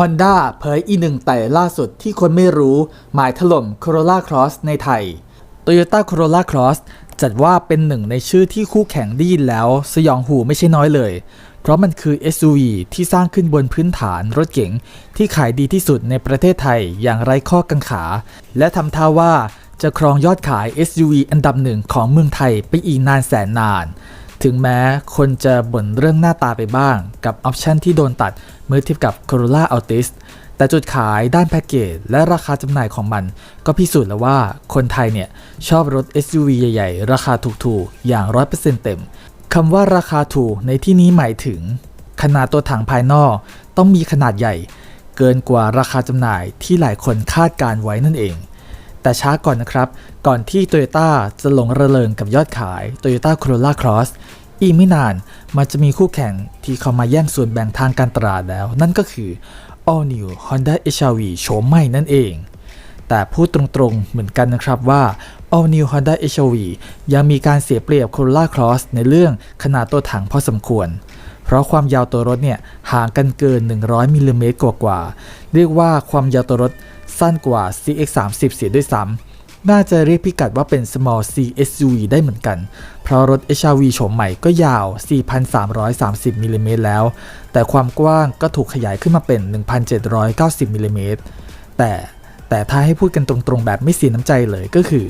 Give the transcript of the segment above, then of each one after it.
Honda เผยอีหนึ่งแต่ล่าสุดที่คนไม่รู้ หมายถล่ม Corolla Cross ในไทย Toyota Corolla Cross จัดว่าเป็นหนึ่งในชื่อที่คู่แข่งได้ยินแล้ว สยองหูไม่ใช่น้อยเลย เพราะมันคือ SUV ที่สร้างขึ้นบนพื้นฐานรถเก๋งที่ขายดีที่สุดในประเทศไทยอย่างไร้ข้อกังขา และทำท่าว่าจะครองยอดขาย SUV อันดับหนึ่งของเมืองไทยไปอีกนานแสนนาน ถึงแม้คนจะบ่นเรื่องหน้าตาไปบ้าง กับออปชันที่โดนตัดเมื่อเทียบกับ Corolla Altis แต่จุดขายด้านแพ็กเกจและราคาจำหน่ายของมัน ก็พิสูจน์แล้วว่าคนไทยเนี่ยชอบรถ SUV ใหญ่ๆ ราคาถูกๆ อย่าง 100%เต็มคำว่าราคาถูกในที่นี้หมายถึง ขนาดตัวถังภายนอกต้องมีขนาดใหญ่ เกินกว่าราคาจำหน่ายที่หลายคนคาดการไว้นั่นเอง แต่ช้าก่อนนะครับ ก่อนที่ Toyota จะหลงระเริงกับยอดขาย Toyota Corolla Cross อีกไม่นานมันจะมีคู่แข่งที่เข้ามาแย่งส่วนแบ่งทางการตลาดแล้ว นั่นก็คือ All New Honda HR-V โฉมใหม่นั่นเอง แต่พูดตรงๆเหมือนกันนะครับว่า All New Honda HR-V ยังมีการเสียเปรียบ Corolla Cross ในเรื่องขนาดตัวถังพอสมควร เพราะความยาวตัวรถเนี่ยห่างกันเกิน 100มิลลิเมตรกว่าๆเรียกว่าความยาวตัวรถสั้นกว่า CX30 เสียด้วยซ้ำน่าจะเรียกพิกัดว่าเป็น small C SUV ได้เหมือนกัน เพราะรถ HR-V โฉมใหม่ก็ยาว 4,330มิลลิเมตรแล้ว แต่ความกว้างก็ถูกขยายขึ้นมาเป็น 1,790มิลลิเมตรแต่แต่ถ้าให้พูดกันตรงๆ แบบไม่เสียน้ำใจเลยก็คือ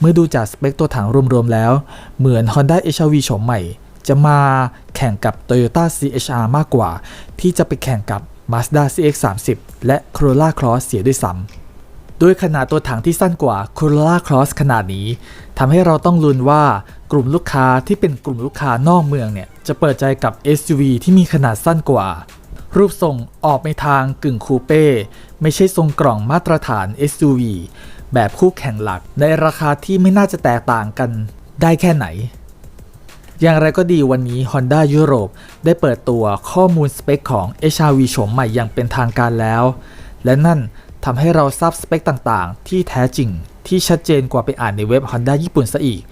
เมื่อดูจากสเปคตัวถังรวมๆแล้ว เหมือน Honda HR-V โฉมใหม่ จะมาแข่งกับ Toyota CHR มากกว่า ที่จะไปแข่งกับ Mazda CX-30 และ Corolla Cross เสียด้วยซ้ำด้วยขนาดตัวถังที่สั้นกว่า Corolla Cross ขนาดนี้ทำให้เราต้องลุ้นว่ากลุ่มลูกค้าที่เป็นกลุ่มลูกค้านอกเมืองเนี่ยจะเปิดใจกับ SUV ที่มีขนาดสั้นกว่า รูปทรงออกในทางกึ่งคูเป้ไม่ใช่ทรงกล่องมาตรฐาน SUV แบบคู่แข่งหลักในราคาที่ไม่น่าจะแตกต่างกันได้แค่ไหน อย่างไรก็ดีวันนี้ Honda ยุโรปได้เปิดตัวข้อมูลสเปคของ HR-V โฉมใหม่อย่างเป็นทางการแล้ว และนั่นทำให้เราทราบสเปคต่างๆ ที่แท้จริงที่ชัดเจนกว่าไปอ่านในเว็บ Honda ญี่ปุ่นซะอีก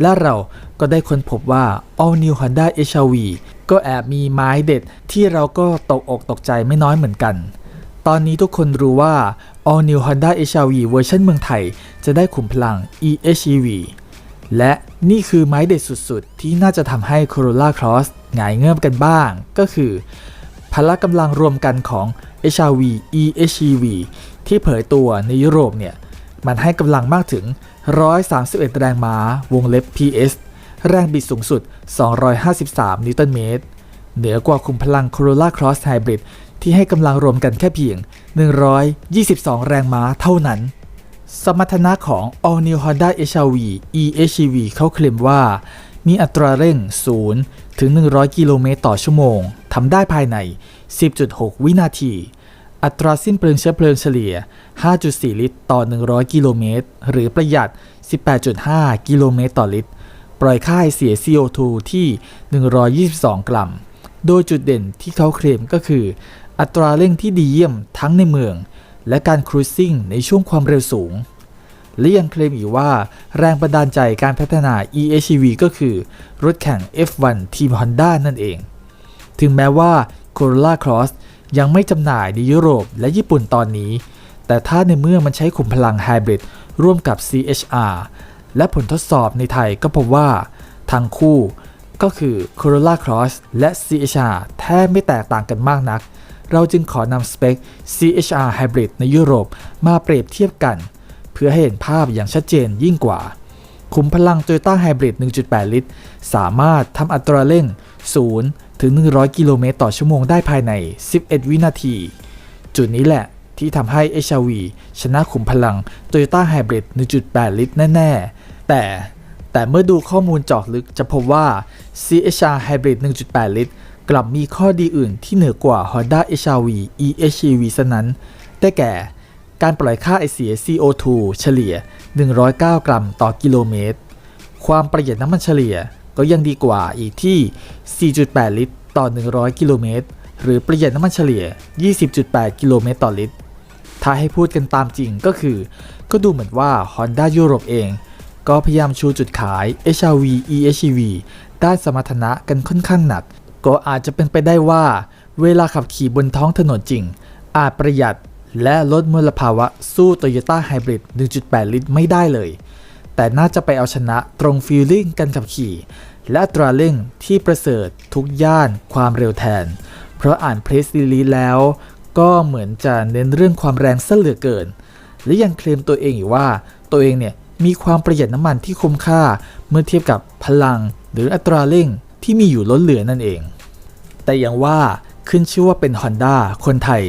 และเราก็ได้ค้นพบว่า All New Honda HR-V ก็แอบมีไม้เด็ดที่เราก็ตกอกตกใจไม่น้อยเหมือนกัน ตอนนี้ทุกคนรู้ว่า All New Honda HR-V เวอร์ชันเมืองไทย จะได้ขุมพลัง eHEV และ นี่คือไม้เด็ดสุดๆ ที่น่าจะทำให้ Corolla Cross หงายเงือมกันบ้าง ก็คือพละกำลังรวมกันของ HR-V eHEV ที่เผยตัวในยุโรปเนี่ย มันให้กำลังมากถึง 131 แรงม้าวงเล็บ PS แรงบิดสูงสุด 253 นิวตันเมตร เหนือกว่าคุมพลัง Corolla Cross Hybrid ที่ให้กำลังรวมกันแค่เพียง 122 แรงม้าเท่านั้น สมรรถนะของ All New Honda HR-V eHEV เขาเคลมว่า มีอัตราเร่ง 0 ถึง 100 กิโลเมตรต่อชั่วโมง ทำได้ภายใน 10.6 วินาที อัตราสิ้นเปลืองเชื้อเพลิงเฉลี่ย 5.4 ลิตรต่อ 100 กิโลเมตร หรือประหยัด 18.5 กิโลเมตรต่อลิตร ปล่อยค่าเสีย CO2 ที่ 122 กรัม โดยจุดเด่นที่เขาเคลมก็คือ อัตราเร่งที่ดีเยี่ยมทั้งในเมือง และการครูซิ่งในช่วงความเร็วสูง และยังเคลมอีกว่าแรงบันดาลใจการพัฒนา eHEV ก็คือ รถแข่ง F1 ทีม Honda นั่นเอง ถึงแม้ว่า Corolla Cross ยังไม่จำหน่ายในยุโรปและญี่ปุ่นตอนนี้ แต่ถ้าในเมื่อมันใช้ขุมพลังไฮบริดร่วมกับ CHR และผลทดสอบในไทยก็พบว่า ทั้งคู่ก็คือ Corolla Cross และ CHR แทบไม่แตกต่างกันมากนัก เราจึงขอนำสเปค CHR Hybrid ในยุโรปมาเปรียบเทียบกัน เพื่อให้เห็นภาพอย่างชัดเจนยิ่งกว่า ขุมพลัง Toyota Hybrid 1.8 ลิตร สามารถทำอัตราเร่ง 0 ถึง 100 กิโลเมตรต่อชั่วโมงได้ภายใน 11 วินาที จุดนี้แหละที่ทำให้ HR-V ชนะขุมพลัง Toyota Hybrid 1.8 ลิตรแน่ ๆ แต่แต่เมื่อดูข้อมูลเจาะลึกจะพบว่า CHR Hybrid 1.8 ลิตร กลับมีข้อดีอื่นที่เหนือกว่า Honda HR-V eHEV ซะนั้น ได้แก่ การปล่อยค่าไอเสีย CO2 เฉลี่ย 109 กรัมต่อกิโลเมตร ความประหยัดน้ำมันเฉลี่ยก็ยังดีกว่าอีกที่ 4.8 ลิตร ต่อ 100 กิโลเมตร หรือประหยัดน้ำมันเฉลี่ย 20.8 กิโลเมตรต่อลิตร ถ้าให้พูดกันตามจริงก็คือ ก็ดูเหมือนว่า Honda ยุโรปเอง ก็พยายามชูจุดขาย HR-V eHEV ด้านสมรรถนะกันค่อนข้างหนัก ก็อาจจะเป็นไปได้ว่า เวลาขับขี่บนท้องถนนจริง อาจประหยัดและลดมลภาวะสู้ Toyota Hybrid 1.8 ลิตรไม่ได้เลย แต่น่าจะไปเอาชนะตรงฟีลลิ่งการขับขี่ และอัตราเร่งที่ประเสริฐทุกย่านความเร็วแทน เพราะอ่านเพรสรีลีแล้ว ก็เหมือนจะเน้นเรื่องความแรงซะเหลือเกิน และยังเคลมตัวเองอีกว่า ตัวเองเนี่ยมีความประหยัดน้ำมันที่คุ้มค่า เมื่อเทียบกับพลังหรืออัตราเร่ง ที่มีอยู่ล้นเหลือนั่นเอง แต่อย่างว่าขึ้นชื่อว่าเป็น Honda คนไทย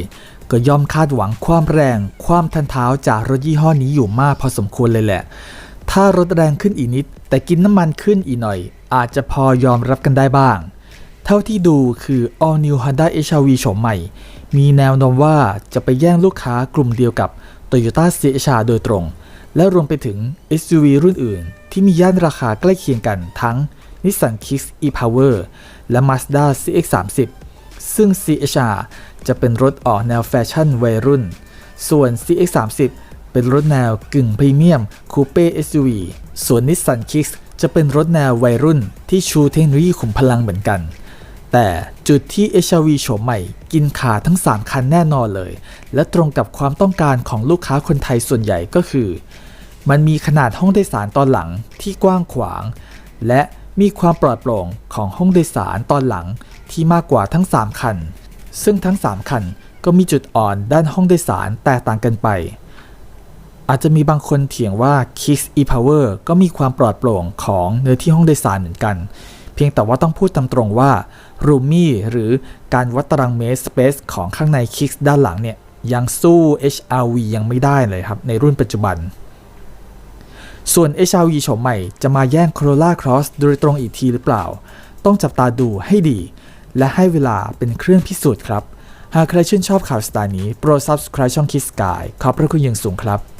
ก็ย่อมคาดหวังความแรง ความทันเท้าจากรถยี่ห้อนี้อยู่มากพอสมควรเลยแหละ ถ้ารถแรงขึ้นอีกนิด แต่กินน้ำมันขึ้นอีกหน่อย อาจจะพอยอมรับกันได้บ้าง เท่าที่ดูคือ All New Honda HR-V โฉมใหม่ มีแนวโน้มว่าจะไปแย่งลูกค้ากลุ่มเดียวกับ Toyota CHR โดยตรง และรวมไปถึง SUV รุ่นอื่น ที่มีย่านราคาใกล้เคียงกันทั้ง Nissan Kicks e-Power และ Mazda CX-30 ซึ่ง CHR จะเป็นรถออกแนวแฟชั่นวัยรุ่น ส่วน CX-30 เป็นรถแนวกึ่งพรีเมียมคูเป้ SUV ส่วน Nissan Kicks จะเป็นรถแนววัยรุ่นที่ชูเทคโนโลยีขุมพลังเหมือนกัน แต่จุดที่ HRV โฉมใหม่ กินขาทั้ง 3 คันแน่นอนเลย และตรงกับความต้องการของลูกค้าคนไทยส่วนใหญ่ก็คือ มันมีขนาดห้องโดยสารตอนหลังที่กว้างขวาง และ มีความปลอดโปร่งของห้องโดยสารตอนหลังที่มากกว่าทั้ง 3 คัน ซึ่งทั้ง 3 คันก็มีจุดอ่อนด้านห้องโดยสารแตกต่างกันไป อาจจะมีบางคนเถียงว่า Kicks e-Power ก็มีความปลอดโปร่งของเนื้อที่ห้องโดยสารเหมือนกัน เพียงแต่ว่าต้องพูดตามตรงว่า Roomy หรือการวัดตารางเมตร Space ของข้างใน Kicks ด้านหลังเนี่ยยังสู้ HRV ยังไม่ได้เลยครับในรุ่นปัจจุบัน ส่วน HRV โฉมใหม่จะมาแย่ง Corolla Cross โดยตรงอีกทีหรือเปล่า ต้องจับตาดูให้ดี และให้เวลาเป็นเครื่องพิสูจน์ครับ หากใครชื่นชอบข่าวสไตล์นี้ โปรด subscribe ช่อง Kiss Sky ขอบพระคุณอย่างสูงครับ